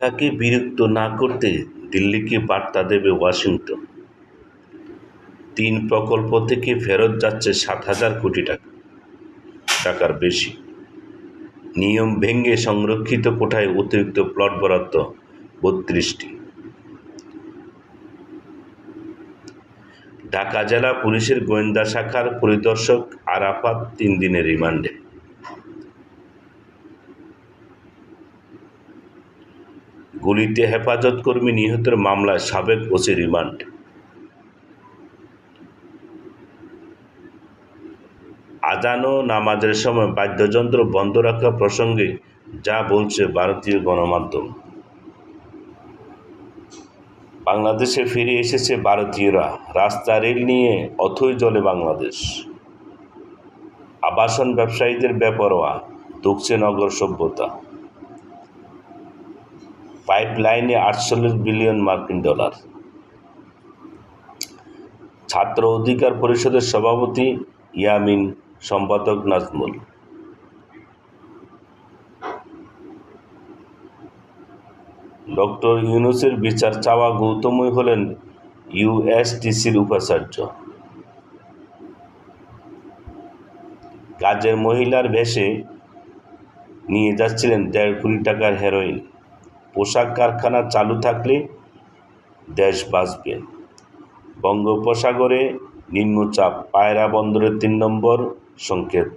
তাকে বিরক্ত না করতে দিল্লিকে বার্তা দেবে ওয়াশিংটন। তিন প্রকল্প থেকে ফেরত যাচ্ছে সাত হাজার কোটি টাকা। টাকার বেশি। নিয়ম ভেঙে সংরক্ষিত কোঠায় অতিরিক্ত প্লট বরাদ্দ বত্রিশটি। ঢাকা জেলা পুলিশের গোয়েন্দা শাখার পরিদর্শক আরাফাত তিন দিনের রিমান্ডে। গুলিতে হেফাজত কর্মী নিহতের মামলায় সাবেক ওসি রিমান্ড। আজান ও নামাজের সময় বাদ্যযন্ত্র বন্ধ রাখা প্রসঙ্গে যা বলছে ভারতীয় গণমাধ্যম। বাংলাদেশে ফিরে এসেছে ভারতীয়রা। রাস্তা, রেল নিয়ে অথই জলে বাংলাদেশ। আবাসন ব্যবসায়ীদের বেপরোয়া দুঃখছে নগর সভ্যতা। পাইপলাইনে আটচল্লিশ বিলিয়ন মার্কিন ডলার ছাত্র অধিকার পরিষদের সভাপতি ইয়ামিন, সম্পাদক নাজমুল। ডক্টর ইউনুসের বিচার চাওয়া গৌতমই হলেন ইউএসটিসির উপাচার্য। কাজের মহিলার বেশে নিয়ে যাচ্ছিলেন দেড় কোটি টাকার হেরোইন পোশাক কারখানা চালু থাকলে দেশ বাঁচবে। বঙ্গোপসাগরে নিম্নচাপ পায়রা বন্দরের তিন নম্বর সংকেত।